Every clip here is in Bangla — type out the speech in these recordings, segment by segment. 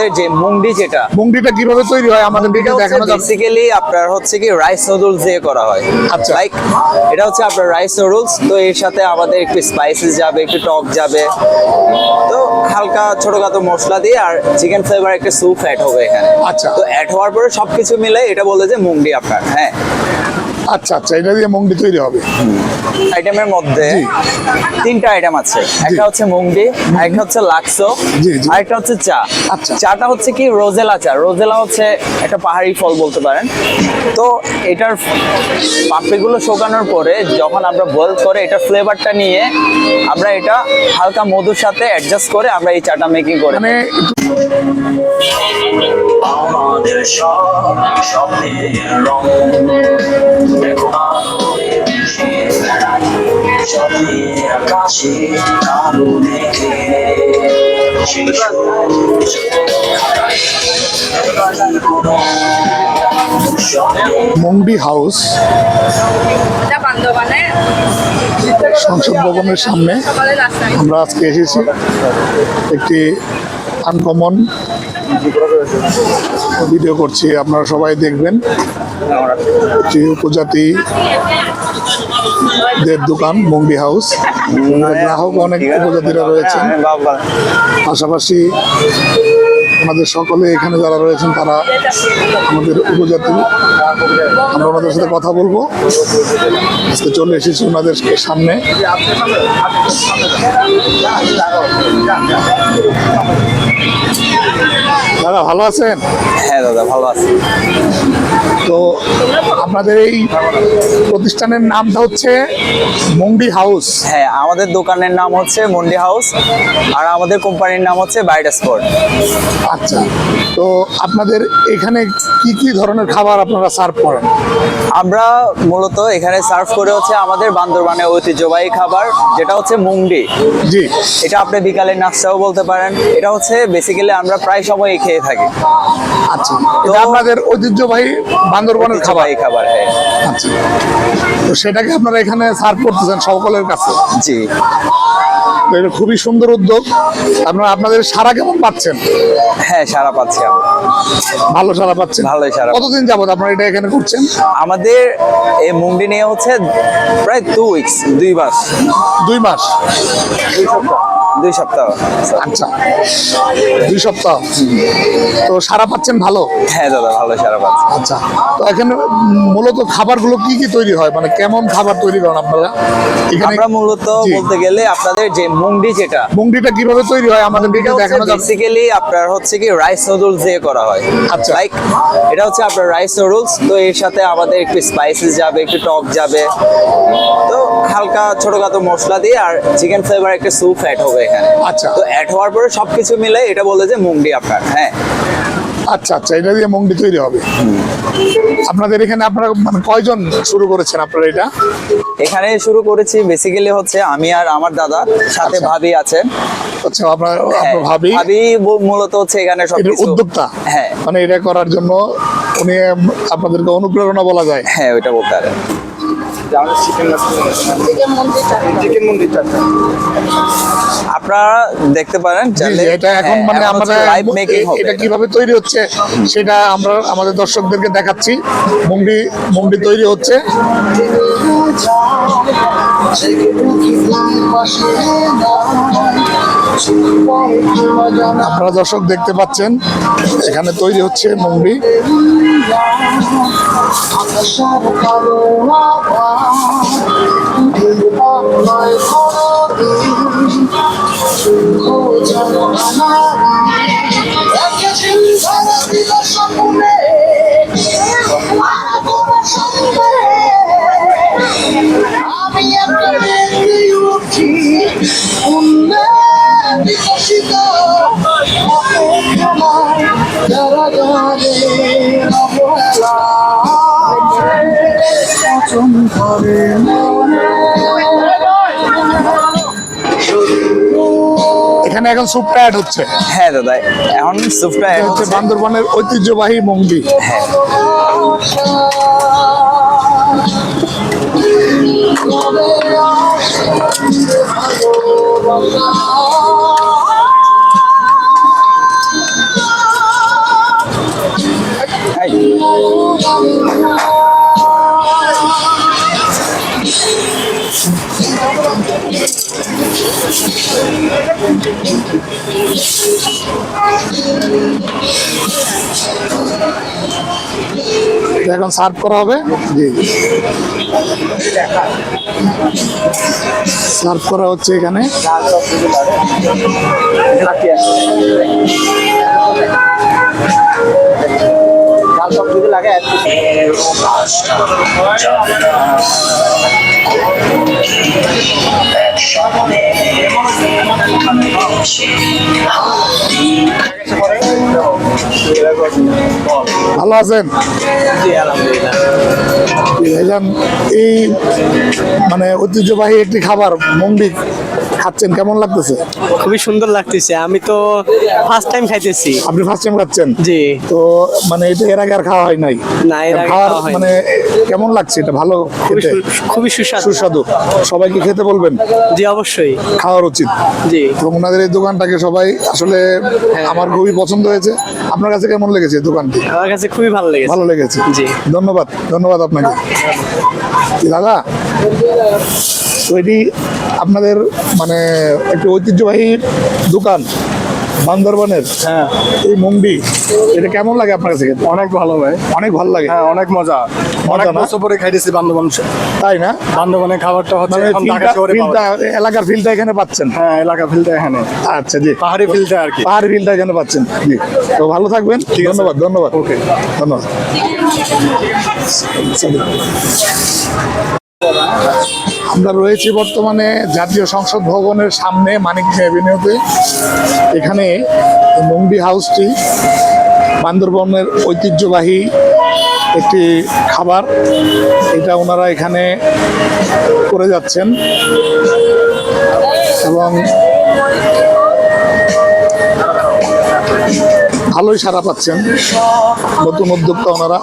আমাদের যে মুংডি যেটা মুংডিটা কীভাবে তৈরি হয় আমাদের দিকে দেখানো যাবে বেসিক্যালি আপনার হচ্ছে কি রাইস নুডলস দিয়ে করা হয়। আচ্ছা। লাইক এটা হচ্ছে আপনার রাইস নুডলস তো এর সাথে আমাদের একটু স্পাইসেস যাবে একটু টক যাবে। তো হালকা ছোটখাটো মশলা দিয়ে আর চিকেন ফ্লেভার একটা স্যুপ অ্যাড হবে এখানে। আচ্ছা। তো অ্যাড হওয়ার পরে সবকিছু মিলে এটা বলে যে মুংডি আপনার হ্যাঁ। আচ্ছা আচ্ছা এটা দিয়ে মুংডি তৈরি হবে। আইটেমের মধ্যে তিনটা আইটেম আছে। একটা হচ্ছে মুংডি আরেকটা হচ্ছে লাক্সো জি। আরেকটা হচ্ছে চা। আচ্ছা। চাটা হচ্ছে কি রোজেলা চা। রোজেলা হচ্ছে একটা পাহাড়ি ফল বলতে পারেন। তো এটার পাপড়িগুলো শুকানোর পরে যখন আমরা বয়েল করে এটার ফ্লেভারটা নিয়ে আমরা এটা হালকা মধুর সাথে অ্যাডজাস্ট করে আমরা এই চাটা মেকিং করি মানে আমাদের সব স্বপ্নের রং। আকাশে কালো দেখে মুংডি হাউস সংসদ ভবনের সামনে আমরা আজকে এসেছি। একটি আনকমন ভিডিও করছি আপনারা সবাই দেখবেন। উপজাতি দের দোকান মঙ্গি হাউস। গ্রাহক অনেক উপজাতিরা রয়েছেন। পাশাপাশি আমাদের সকলে এখানে যারা রয়েছেন তারা আমাদের উপজাতি। আমরা ওনাদের সাথে কথা বলব। আজকে চলে এসেছি ওনাদের সামনে। দাদা ভালো আছেন? হ্যাঁ দাদা ভালো আছে। তো আপনাদের এই প্রতিষ্ঠানের নামটা হচ্ছে মুংডি হাউস। হ্যাঁ আমাদের দোকানের নাম হচ্ছে মন্ডি হাউস আর আমাদের কোম্পানির নাম হচ্ছে বাইটা স্পোর্ট আচ্ছা তো আপনাদের এখানে কি কি ধরনের খাবার আপনারা সার্ভ করেন? আমরা মূলত এখানে সার্ভ করে হচ্ছে আমাদের বান্দরবানের ঐতিহ্যবাহী খাবার যেটা হচ্ছে মুংডি। জি। এটা আপনি বিকালের নাস্তাও বলতে পারেন। এটা হচ্ছে বেসিক্যালি আমরা প্রায় সময় খেয়ে থাকি। আচ্ছা। এটা আপনাদের ঐতিহ্যবাহী বান্দরবনের খাবার ঐতিহ্যবাহী খাবার? হ্যাঁ। আচ্ছা। তো সেটাকে আপনারা এখানে সার্ভ করতেছেন সকলের কাছে? জি। এটা খুবই সুন্দর উদ্যোগ। আপনারা আপনাদের সারা কেমন পাচ্ছেন? হ্যাঁ সারা পাচ্ছি আমরা। ভালো সারা পাচ্ছেন? ভালোই সারা কতদিন যাবত আপনারা এটা এখানে করছেন? আমাদের এই মুন্ডি নিয়ে হচ্ছে প্রায় টু উইকস দুই মাস। দুই মাস। দুই সপ্তাহ আচ্ছা। দুই সপ্তাহ। তো সারা পাচ্ছেন ভালো? হ্যাঁ দাদা ভালো সারা আচ্ছা। তো এখানে মূলত খাবারগুলো কি কি তৈরি হয়? মানে কেমন খাবার তৈরি করেন আপনারা? এখানে আমরা মূলত বলতে গেলে আপনাদের যে মুংডি যেটা মুংডিটা কীভাবে তৈরি হয় আমাদের দিকে দেখানো যাবে বেসিক্যালি আপনার হচ্ছে কি রাইস নুডলস দিয়ে করা হয়। আচ্ছা। লাইক এটা হচ্ছে আপনার রাইস নুডলস তো এর সাথে আমাদের একটু স্পাইসেস যাবে একটু টক যাবে। তো হালকা ছোটখাটো মশলা দিয়ে আর চিকেন ফ্লেভার একটা স্যুপ অ্যাড হবে এখানে। আচ্ছা। তো অ্যাড হওয়ার পরে সবকিছু মিলে এটা বলে যে মুংডি আপনার হ্যাঁ। আচ্ছা আচ্ছা এটা দিয়ে মুংডি তৈরি হবে। আপনাদের এখানে আপনারা মানে কয়জন শুরু করেছেন আপনারা এটা? এখানে শুরু করেছি বেসিক্যালি হচ্ছে আমি আর আমার দাদা সাথে আচ্ছা। ভাবি আছেন। আচ্ছা আপনার হ্যাঁ, আপনার ভাবি। ভাবি মূলত হচ্ছে এখানে সব উদ্যোক্তা। হ্যাঁ। মানে এটা করার জন্য উনি আপনাদেরকে অনুপ্রেরণা বলা যায়। হ্যাঁ ওইটা বলতে পারেন। আপনারা দেখতে পারেন এটা এখন হ্যাঁ, মানে আমাদের এটা এটা। কীভাবে তৈরি হচ্ছে সেটা আমরা আমাদের দর্শকদেরকে দেখাচ্ছি। মন্ডি মন্ডি তৈরি হচ্ছে। আপনারা দর্শক দেখতে পাচ্ছেন এখানে তৈরি হচ্ছে মুংডি আমি বিকশিত অপেক্ষায় যারা জানে অবহেলা পছন্দ করে এখানে এখন অ্যাড হচ্ছে। হ্যাঁ দাদা এখন স্যুপটা এটা হচ্ছে বান্দরবানের ঐতিহ্যবাহী মুংডি হ্যাঁ। ভালো এখন সার্ভ করা হবে? জি। সার্ভ করা হচ্ছে এখানে। এর কাজটা যাবে না একসাথে ভালো আছেন? এই মানে ঐতিহ্যবাহী একটি খাবার মন্ডি খাচ্ছেন কেমন লাগতেছে? খুবই সুন্দর লাগতেছে। আমি তো ফার্স্ট টাইম খাইতেছি। আপনি ফার্স্ট টাইম খাচ্ছেন? জি। তো মানে এটা এর আগে আর খাওয়া হয় নাই? না, এর আগে খাওয়া হয়নি। মানে কেমন লাগছে এটা? ভালো খেতে? খুবই সুস্বাদু। সুস্বাদু। সবাইকে খেতে বলবেন? জি অবশ্যই। খাওয়ার উচিত। জি। এবং ওনাদের এই দোকানটাকে সবাই আসলে আমার খুবই পছন্দ হয়েছে। আপনার কাছে কেমন লেগেছে দোকানটি? আমার কাছে খুবই ভালো লেগেছে। ভালো লেগেছে। জি। ধন্যবাদ ধন্যবাদ আপনাকে। দাদা তো এটি আপনাদের মানে একটি ঐতিহ্যবাহী দোকান। বান্দরবানের? হ্যাঁ। এই মন্ডি এটা কেমন লাগে আপনার কাছে অনেক ভালো ভাই। অনেক ভালো লাগে? হ্যাঁ অনেক মজা। অনেক? বছর পরে খাইতেছি বান্ধবান তাই না? বান্ধবানের খাবারটা হচ্ছে মানে এখন ঢাকা শহরে পাওয়া ফিলটা যায়। এলাকার ফিলটা এখানে পাচ্ছেন? হ্যাঁ এলাকা ফিলটা এখানে। আচ্ছা জি। পাহাড়ি ফিলটা আর কি। পাহাড় ফিলটা এখানে পাচ্ছেন জি। তো ভালো থাকবেন। ধন্যবাদ ধন্যবাদ। ওকে। ধন্যবাদ। আমরা রয়েছি বর্তমানে জাতীয় সংসদ ভবনের সামনে মানিক এভিনিউতে। এখানে মন্ডি হাউসটি বান্দরবনের ঐতিহ্যবাহী একটি খাবার। এটা ওনারা এখানে করে যাচ্ছেন। এবং ভালোই সারা পাচ্ছেন। নতুন উদ্যোক্তা ওনারা।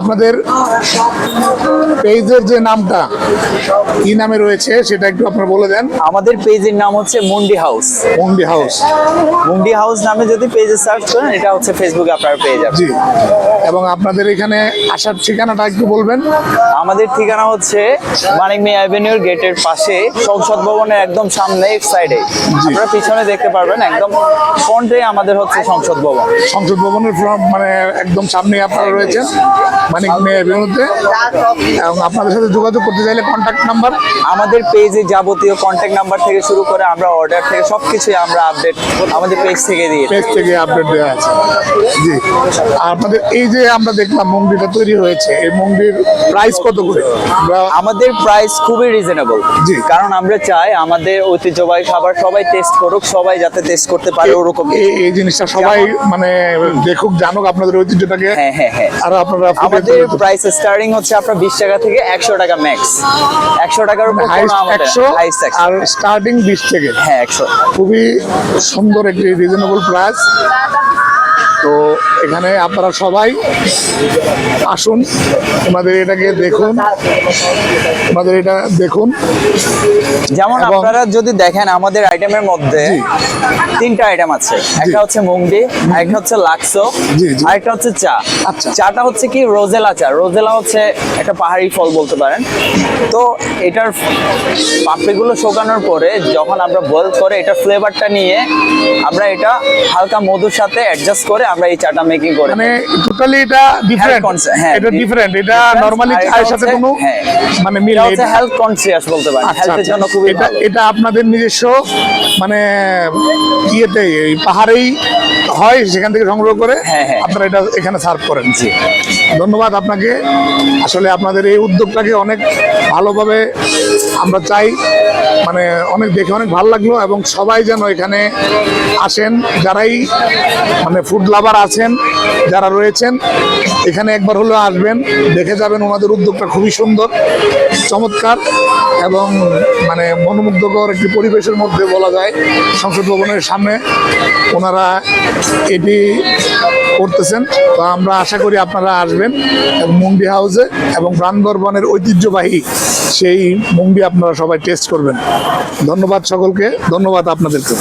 আপনাদের পেজের যে নামটা কি নামে রয়েছে সেটা একটু আপনারা বলে দেন। আমাদের পেজের নাম হচ্ছে Mundi House. Mondi House. Mundi House নামে যদি পেজে সার্চ করেন এটা হচ্ছে ফেসবুকে আপনারা পেয়ে যাবেন। জি। এবং আপনাদের এখানে আসার ঠিকানাটা একটু বলবেন। আমাদের ঠিকানা হচ্ছে মানিক মে অ্যাভিনিউর গেটের পাশে সংসদ ভবনের একদম সামনে এক সাইডে আপনারা পিছনে দেখতে পারবেন একদম ফ্রন্টে আমাদের হচ্ছে সংসদ ভবন। সংসদ ভবনের মানে একদম সামনে আপনারা রয়েছেন মানিক মেয়ে বিরুদ্ধে। এবং আপনাদের সাথে যোগাযোগ করতে চাইলে কন্ট্যাক্ট নাম্বার আমাদের পেজে যাবতীয় কন্ট্যাক্ট নাম্বার থেকে শুরু করে আমরা অর্ডার থেকে সবকিছুই আমরা আপডেট আমাদের পেজ থেকে দিয়ে পেজ থেকে আপডেট দেওয়া আছে। জি। আপনাদের এই যে আমরা দেখলাম মন্দিরটা তৈরি হয়েছে এই মন্দির প্রাইস কত করে? আমাদের প্রাইস খুবই রিজনেবল জি। কারণ আমরা চাই আমাদের ঐতিহ্যবাহী খাবার সবাই টেস্ট করুক সবাই যাতে টেস্ট করতে পারে ওরকম এই জিনিসটা সবাই মানে দেখুক জানুক আপনাদের ঐতিহ্যটাকে হ্যাঁ হ্যাঁ হ্যাঁ। আর আপনারা আমাদের প্রাইস স্টার্টিং হচ্ছে আপনার বিশ টাকা থেকে একশো টাকা ম্যাক্স একশো টাকার উপর হাইস্ট আর স্টার্টিং বিশ থেকে। হ্যাঁ একশো। খুবই সুন্দর একটি রিজনেবল প্রাইস তো এখানে আপনারা সবাই আসুন। ওনাদের এটাকে দেখুন। ওনাদের এটা দেখুন। যেমন আপনারা যদি দেখেন আমাদের আইটেমের মধ্যে। তিনটা আইটেম আছে। একটা হচ্ছে মুংডি আরেকটা হচ্ছে লাক্সো। আরেকটা হচ্ছে চা। আচ্ছা। চাটা হচ্ছে কি রোজেলা চা। রোজেলা হচ্ছে একটা পাহাড়ি ফল বলতে পারেন। তো এটার পাপড়িগুলো শোকানোর পরে যখন আমরা বয়েল করে এটার ফ্লেভারটা নিয়ে আমরা এটা হালকা মধুর সাথে অ্যাডজাস্ট করে আমরা এই চাটা মেকিং করি মানে টোটালি এটা ডিফারেন্ট হ্যাঁ, এটা ডিফারেন্ট এটা নরমালি চায়ের সাথে কোনো হ্যাঁ, মানে মিল নেই। এটা হেলথ কনসিয়াস বলতে পারেন। আচ্ছা, হেলথের আচ্ছা। জন্য খুবই এটা এটা আপনাদের নিজস্ব মানে ইয়েতে এই পাহাড়েই হয় সেখান থেকে সংগ্রহ করে হ্যাঁ, হ্যাঁ। আপনারা এটা এখানে সার্ভ করেন। জি। ধন্যবাদ আপনাকে। আসলে আপনাদের এই উদ্যোগটাকে অনেক ভালোভাবে আমরা চাই। মানে অনেক দেখে অনেক ভালো লাগল এবং সবাই যেন এখানে আসেন যারাই মানে ফুড লাভার আছেন যারা রয়েছেন এখানে একবার হলেও আসবেন দেখে যাবেন ওনাদের উদ্যোগটা খুবই সুন্দর চমৎকার এবং মানে মনোমুগ্ধকর একটি পরিবেশের মধ্যে বলা যায় সংসদ ভবনের সামনে ওনারা এটি করতেছেন। তো আমরা আশা করি আপনারা আসবেন মুন্ডি হাউসে এবং প্রাণবর্বনের ঐতিহ্যবাহী সেই মুন্ডি আপনারা সবাই টেস্ট করবেন। ধন্যবাদ সকলকে, ধন্যবাদ আপনাদেরকে